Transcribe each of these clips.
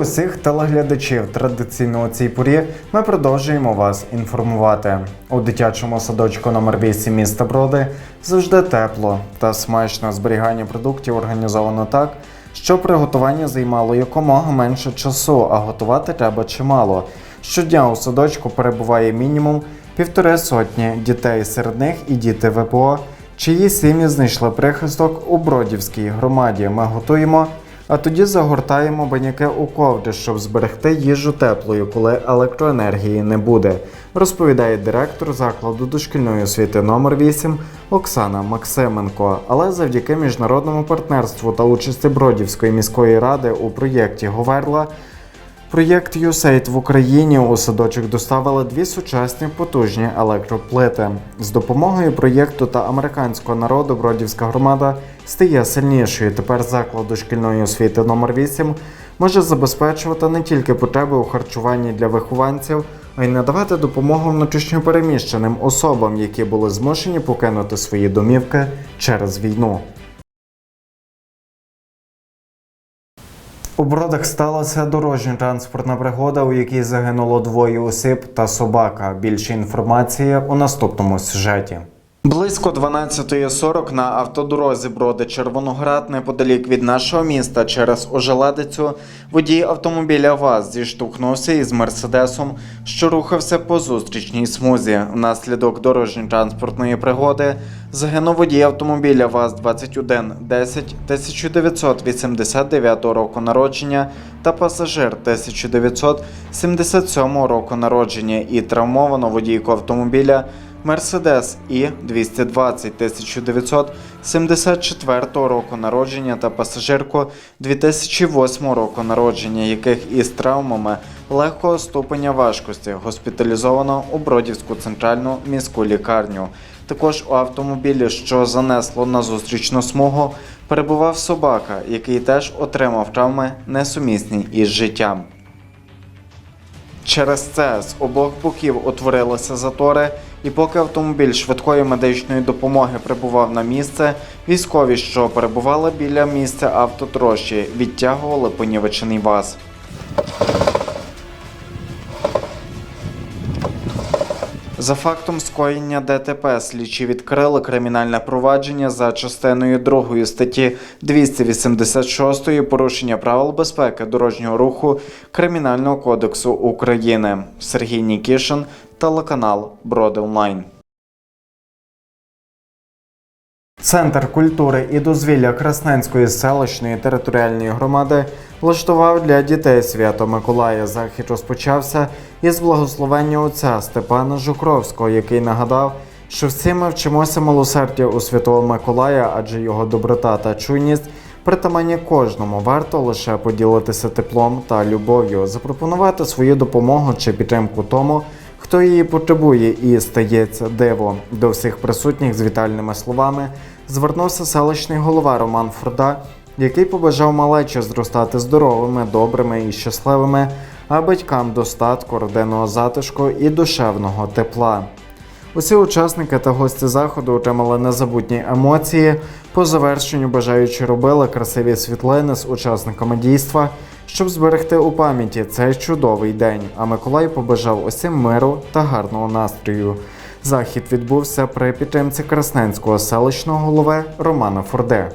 Усіх телеглядачів. Традиційно у цій порі ми продовжуємо вас інформувати. У дитячому садочку номер 8 міста Броди завжди тепло та смачно зберігання продуктів організовано так, що приготування займало якомога менше часу, а готувати треба чимало. Щодня у садочку перебуває мінімум півтори сотні дітей, серед них і діти ВПО, чиї сім'ї знайшли прихисток у Бродівській громаді. Ми готуємо а тоді загортаємо баняки у ковдри, щоб зберегти їжу теплою, коли електроенергії не буде, розповідає директор закладу дошкільної освіти номер 8 Оксана Максименко. Але завдяки міжнародному партнерству та участі Бродівської міської ради у проєкті Говерла. Проєкт USAID в Україні у садочок доставили дві сучасні потужні електроплити. З допомогою проєкту та американського народу Бродівська громада стає сильнішою. Тепер заклад дошкільної освіти номер 8 може забезпечувати не тільки потреби у харчуванні для вихованців, а й надавати допомогу внутрішньопереміщеним особам, які були змушені покинути свої домівки через війну. У Бродах сталася дорожньо-транспортна пригода, у якій загинуло двоє осіб та собака. Більше інформації у наступному сюжеті. Близько 12.40 на автодорозі Броди Червоноград, неподалік від нашого міста, через ожеледицю, водій автомобіля ВАЗ зіштовхнувся із мерседесом, що рухався по зустрічній смузі. Внаслідок дорожньо-транспортної пригоди загинув водій автомобіля ВАЗ 2110 1989 року народження та пасажир 1977 року народження і травмовано водійку автомобіля. Мерседес І 220 1974 року народження та пасажирку 2008 року народження, яких із травмами легкого ступеня важкості госпіталізовано у Бродівську центральну міську лікарню. Також у автомобілі, що занесло на зустрічну смугу, перебував собака, який теж отримав травми несумісні із життям. Через це з обох боків утворилися затори, і поки автомобіль швидкої медичної допомоги прибував на місце, військові, що перебували біля місця автотрощі, відтягували понівечений ваз. За фактом скоєння ДТП слідчі відкрили кримінальне провадження за частиною 2 статті 286 порушення правил безпеки дорожнього руху Кримінального кодексу України. Сергій Нікішин, телеканал Броди Онлайн. Центр культури і дозвілля Красненської селищної територіальної громади влаштував для дітей свято Миколая. Захід розпочався із благословення отця Степана Жукровського, який нагадав, що всі ми вчимося милосердя у святого Миколая, адже його доброта та чуйність притаманні кожному. Варто лише поділитися теплом та любов'ю, запропонувати свою допомогу чи підтримку тому. Хто її потребує і стається диво до всіх присутніх з вітальними словами звернувся селищний голова Роман Фурда, який побажав малечі зростати здоровими, добрими і щасливими, а батькам достатку, родинного затишку і душевного тепла. Усі учасники та гості заходу отримали незабутні емоції. По завершенню бажаючи робили красиві світлини з учасниками дійства, щоб зберегти у пам'яті цей чудовий день. А Миколай побажав усім миру та гарного настрою. Захід відбувся при підтримці Красненського селищного голови Романа Форде.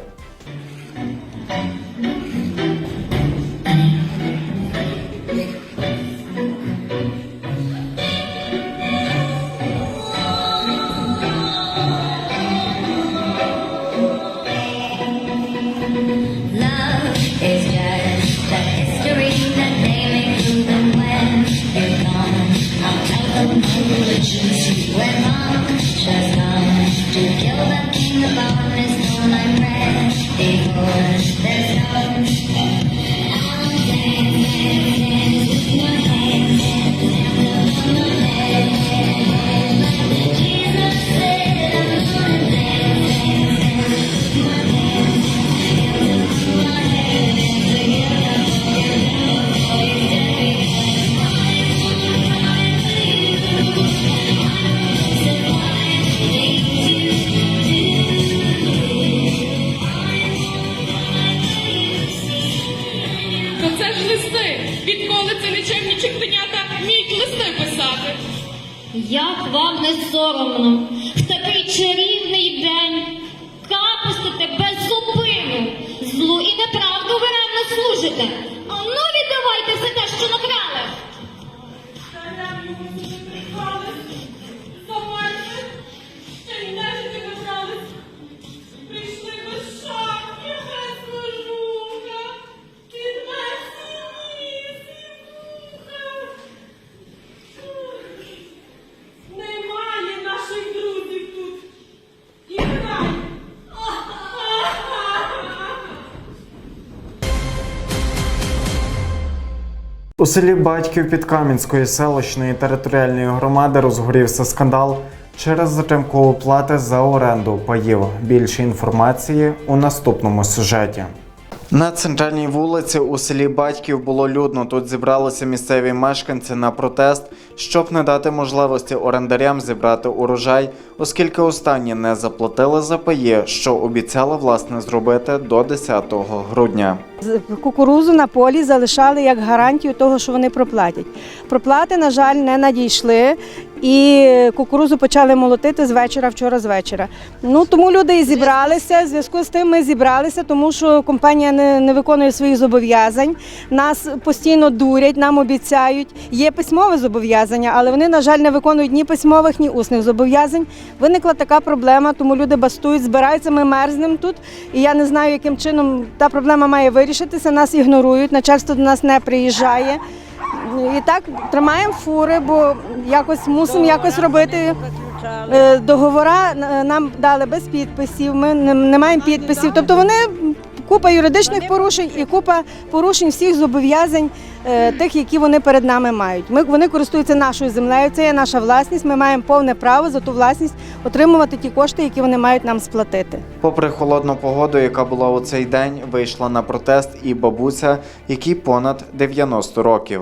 береш листи, відколи це нічим чепенята вміють листи писати. Як вам не соромно, в такий чарівний день капустите без зупину, злу і неправду ви ревно служите. А ну віддавайте все те, що накрали. У селі Батьків Підкам'янської селищної територіальної громади розгорівся скандал через затримку оплати за оренду паїв. Більше інформації у наступному сюжеті. На центральній вулиці у селі Батьків було людно. Тут зібралися місцеві мешканці на протест, щоб не дати можливості орендарям зібрати урожай, оскільки останні не заплатили за паї, що обіцяли власне зробити до 10 грудня. Кукурузу на полі залишали як гарантію того, що вони проплатять. Проплати, на жаль, не надійшли, і кукурузу почали молотити з вечора, вчора з вечора. Ну тому люди і зібралися. В зв'язку з тим ми зібралися, тому що компанія не, не виконує своїх зобов'язань. Нас постійно дурять, нам обіцяють. Є письмове зобов'язання, але вони, на жаль, не виконують ні письмових, ні усних зобов'язань. Виникла така проблема, тому люди бастують, збираються. Ми мерзнемо тут. І я не знаю, яким чином та проблема має вирішитися. Нас ігнорують, начальство до нас не приїжджає. І так тримаємо фури, бо якось мусимо якось робити. Е, Договора е, нам дали без підписів. Ми не маємо підписів. Тобто вони купа юридичних порушень і купа порушень всіх зобов'язань е, тих, які вони перед нами мають. Ми вони користуються нашою землею. Це є наша власність. Ми маємо повне право за ту власність отримувати ті кошти, які вони мають нам сплатити. Попри холодну погоду, яка була у цей день, вийшла на протест і бабуся, якій понад 90 років.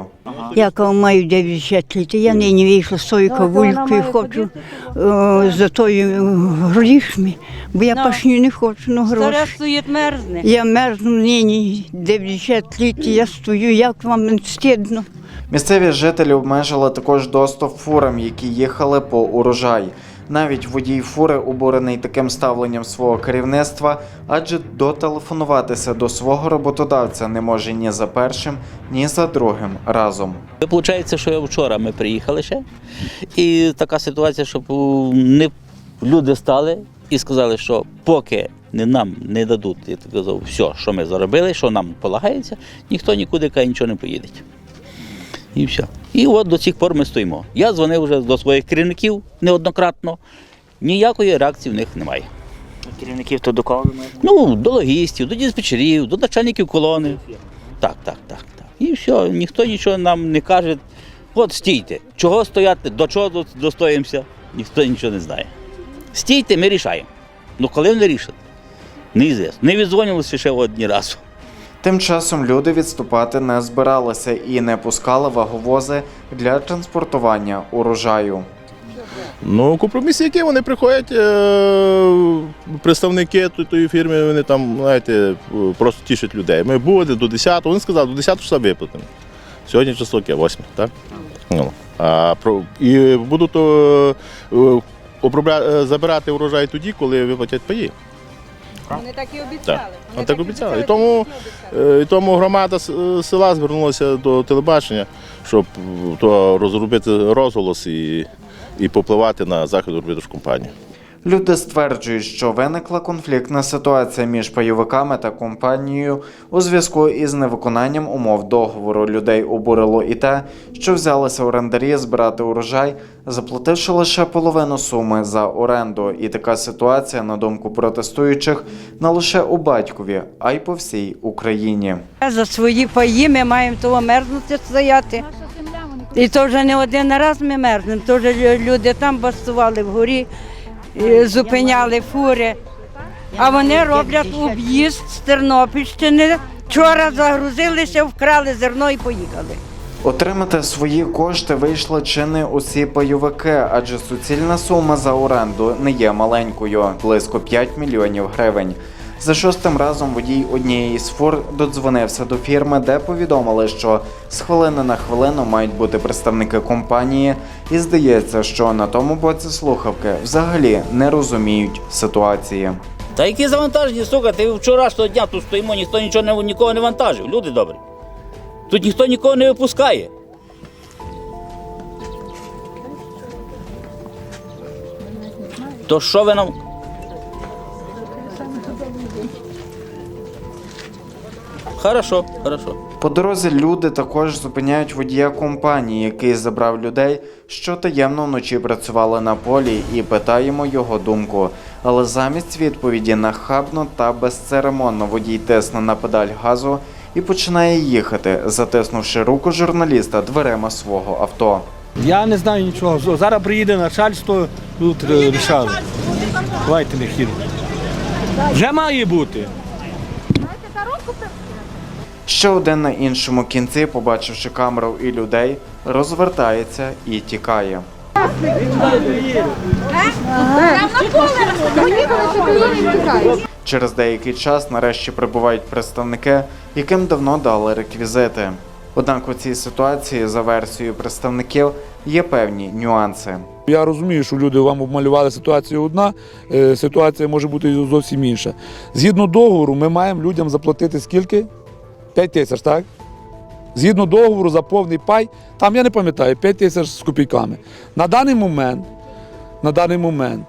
Я коли маю 90 літ, я нині вийшла з тою кавулькою, хочу е, за тою грішми, бо я пашню не хочу, на гроші. мерзне. Я мерзну нині 90 літ, я стою, як вам не стидно. Місцеві жителі обмежили також доступ фурам, які їхали по урожай. Навіть водій фури обурений таким ставленням свого керівництва, адже дотелефонуватися до свого роботодавця не може ні за першим, ні за другим разом. Виходить, що я вчора ми приїхали ще, і така ситуація, що не, люди стали і сказали, що поки не нам не дадуть, я так казав, все, що ми заробили, що нам полагається, ніхто нікуди каже, нічого не поїде. І все. І от до цих пор ми стоїмо. Я дзвонив вже до своїх керівників неоднократно, ніякої реакції в них немає. Керівників то до кого ви маєте? Ну, до логістів, до диспетчерів, до начальників колони. Так, так, так, так. І все, ніхто нічого нам не каже. От стійте. Чого стояти, до чого достоїмося, ніхто нічого не знає. Стійте, ми рішаємо. Ну коли вони рішать? Неізвісно. Не віддзвонилися ще одні разу. Тим часом люди відступати не збиралися і не пускали ваговози для транспортування урожаю. Ну, компроміси, які вони приходять, е, представники тої- фірми, вони там, знаєте, просто тішать людей. Ми буде до 10-го, вони сказали, до 10-го числа виплатимо. Сьогодні число яке? 8, так? Ну, а, про, і будуть е, е, обробля, е, забирати урожай тоді, коли виплатять паї. Вони так і обіцяли. Так, вони так обіцяли. І тому, е, і тому громада е, села звернулася до телебачення, щоб е, то розробити розголос і, і попливати на захід компанію. Люди стверджують, що виникла конфліктна ситуація між пайовиками та компанією у зв'язку із невиконанням умов договору. Людей обурило і те, що взялися орендарі збирати урожай, заплативши лише половину суми за оренду. І така ситуація, на думку протестуючих, не лише у батькові, а й по всій Україні. За свої паї ми маємо того мерзнути стояти. І то вже не один раз ми мерзнемо. То вже люди там бастували вгорі, зупиняли фури. А вони роблять об'їзд з Тернопільщини. Вчора загрузилися, вкрали зерно і поїхали. Отримати свої кошти вийшли чи не усі пайовики, адже суцільна сума за оренду не є маленькою близько 5 мільйонів гривень. За шостим разом водій однієї з фур додзвонився до фірми, де повідомили, що з хвилини на хвилину мають бути представники компанії, і здається, що на тому боці слухавки взагалі не розуміють ситуації. Та які завантажені, сука, ти вчорашнього дня тут стоїмо, ніхто нічого не, нікого не вантажив. Люди добрі. Тут ніхто нікого не випускає. То що ви нам? Хорошо, хорошо. По дорозі люди також зупиняють водія компанії, який забрав людей, що таємно вночі працювали на полі, і питаємо його думку. Але замість відповіді нахабно та безцеремонно водій тисне на педаль газу і починає їхати, затиснувши руку журналіста дверима свого авто. Я не знаю нічого. Зараз приїде начальство, тут е, рішали. Давайте не хір. Вже має бути. Ще один на іншому кінці, побачивши камеру і людей, розвертається і тікає. Через деякий час нарешті прибувають представники, яким давно дали реквізити. Однак у цій ситуації, за версією представників, є певні нюанси. Я розумію, що люди вам обмалювали ситуацію одна, е, ситуація може бути зовсім інша. Згідно договору, ми маємо людям заплатити скільки? 5 тисяч, так? Згідно договору за повний пай, там я не пам'ятаю, 5 тисяч з копійками. На даний момент, на даний момент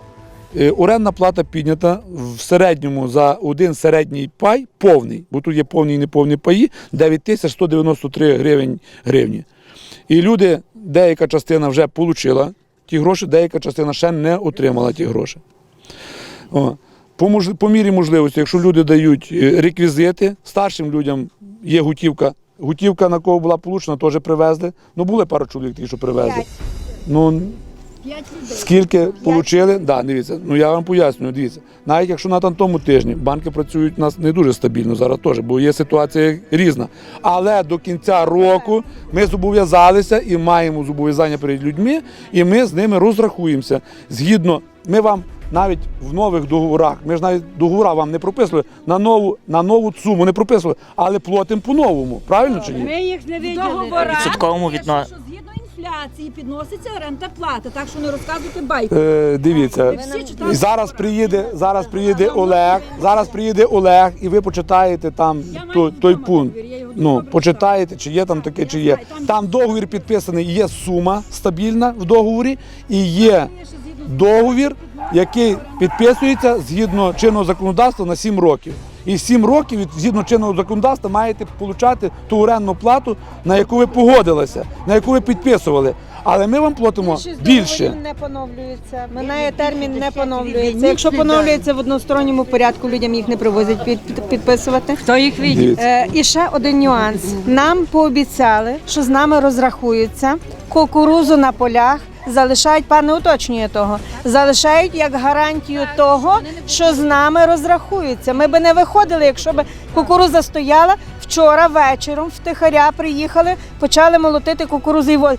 е, орендна плата піднята в середньому за один середній пай повний, бо тут є повні і неповні паї, 9 тисяч 193 гривень, гривні. І люди, деяка частина вже отримала ті гроші, деяка частина ще не отримала ті гроші. О. По, мірі можливості, якщо люди дають е, реквізити, старшим людям є гутівка. Гутівка, на кого була получена, теж привезли. Ну, були пару чоловік, ті, що привезли. Ну, скільки отримали? Да, дивіться, ну я вам пояснюю, дивіться. Навіть якщо на тому тижні банки працюють у нас не дуже стабільно зараз теж, бо є ситуація різна. Але до кінця року ми зобов'язалися і маємо зобов'язання перед людьми, і ми з ними розрахуємося. Згідно, ми вам навіть в нових договорах, ми ж навіть договора вам не прописували на нову, на нову суму не прописували, але платимо по-новому. Правильно чи ні? Ми їх не виділи. Відсотковому відно... Що згідно інфляції підноситься оренда плата, так що не розказуйте байку. Е, дивіться, і зараз приїде, зараз приїде Олег, зараз приїде Олег, і ви почитаєте там той, той пункт. Ну, почитаєте, чи є там таке, чи є. Там договір підписаний, є сума стабільна в договорі, і є договір, який підписується згідно чинного законодавства на 7 років. І 7 років згідно чинного законодавства маєте отримати ту орендну плату, на яку ви погодилися, на яку ви підписували. Але ми вам платимо більше. Не поновлюється. Минає термін, не поновлюється. Якщо поновлюється в односторонньому порядку, людям їх не привозять під, під- підписувати. Хто їх видів? Е, і ще один нюанс. Нам пообіцяли, що з нами розрахуються кукурузу на полях. Залишають, пане уточнює того, залишають як гарантію того, що з нами розрахуються. Ми би не виходили, якщо б кукуруза стояла вчора вечором, втихаря приїхали, почали молотити воз.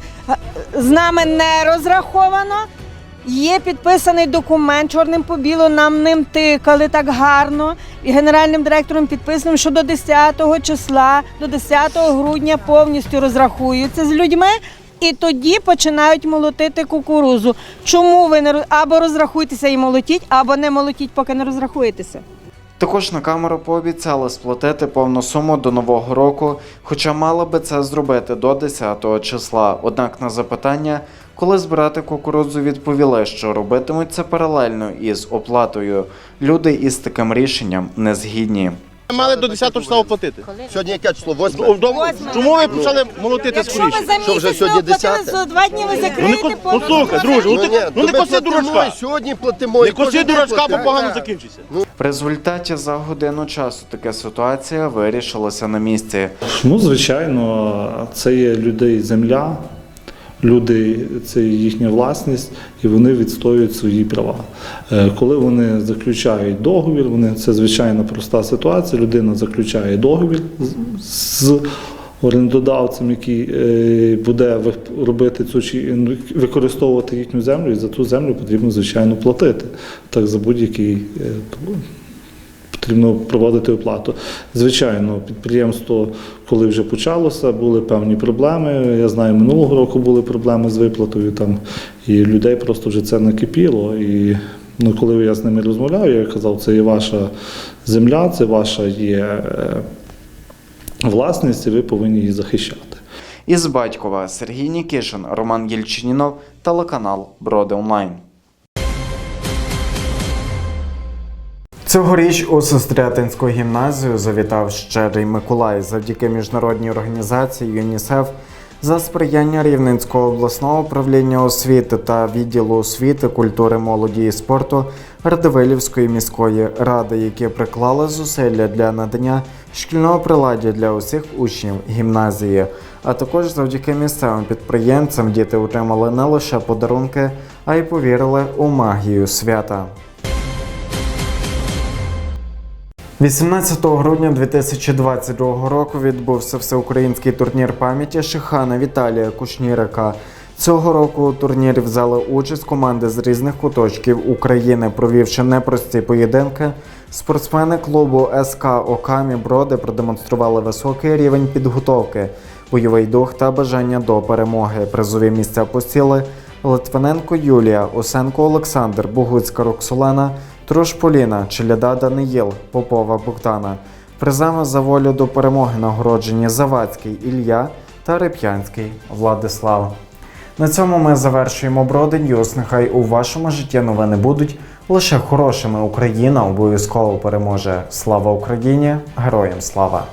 З нами не розраховано. Є підписаний документ чорним по білу, нам ним тикали так гарно. І генеральним директором підписано, що до 10 числа, до 10 грудня повністю розрахуються з людьми. І тоді починають молотити кукурузу. Чому ви не або розрахуйтеся і молотіть, або не молотіть, поки не розрахуєтеся? Також на камеру пообіцяли сплатити повну суму до нового року, хоча мали би це зробити до 10 числа. Однак на запитання, коли збирати кукурудзу, відповіли, що робитимуть це паралельно із оплатою. Люди із таким рішенням не згідні. Мали до 10 числа оплатити. Сьогодні яке число? Восьме? Чому ви почали молотити скоріше? Що, вже сьогодні десяте? за два дні ви Ну, не закриєте ко- послухай, друже, ну, Ну, ти, ну не ми коси платимо, дурачка. і Сьогодні платимо. Не і кожен коси день дурачка, бо платимо. погано закінчиться. В результаті за годину часу така ситуація вирішилася на місці. Ну, звичайно, це є людей земля, люди це їхня власність, і вони відстоюють свої права. Е, Коли вони заключають договір, вони це звичайно проста ситуація. Людина заключає договір з- орендодавцем, який е, буде робити цю чи використовувати їхню землю, і за ту землю потрібно звичайно платити. Так за будь-який е, потрібно проводити оплату. Звичайно, підприємство, коли вже почалося, були певні проблеми. Я знаю, минулого року були проблеми з виплатою там, і людей просто вже це накипіло. І ну, коли я з ними розмовляв, я казав, це є ваша земля, це ваша є е, власність, і ви повинні її захищати. Із Батькова Сергій Нікішин, Роман Єльчинінов, телеканал Броди Онлайн. Цьогоріч у Сестрятинську гімназію завітав щедрий Миколай завдяки міжнародній організації ЮНІСЕФ за сприяння Рівненського обласного управління освіти та відділу освіти, культури, молоді і спорту Радивилівської міської ради, які приклали зусилля для надання шкільного приладдя для усіх учнів гімназії. А також завдяки місцевим підприємцям діти отримали не лише подарунки, а й повірили у магію свята. 18 грудня 2022 року відбувся всеукраїнський турнір пам'яті Шихана Віталія Кушнірика. Цього року у турнірі взяли участь команди з різних куточків України, провівши непрості поєдинки. Спортсмени клубу СК Окамі Броди продемонстрували високий рівень підготовки, бойовий дух та бажання до перемоги. Призові місця посіли Литвиненко Юлія, Осенко Олександр, Богуцька Роксолана, Труш Поліна, Челяда Даниїл, Попова Богдана. Призами за волю до перемоги нагороджені Завадський Ілля та Реп'янський Владислав. На цьому ми завершуємо Броди Ньюс. Нехай у вашому житті новини будуть лише хорошими. Україна обов'язково переможе. Слава Україні! Героям слава!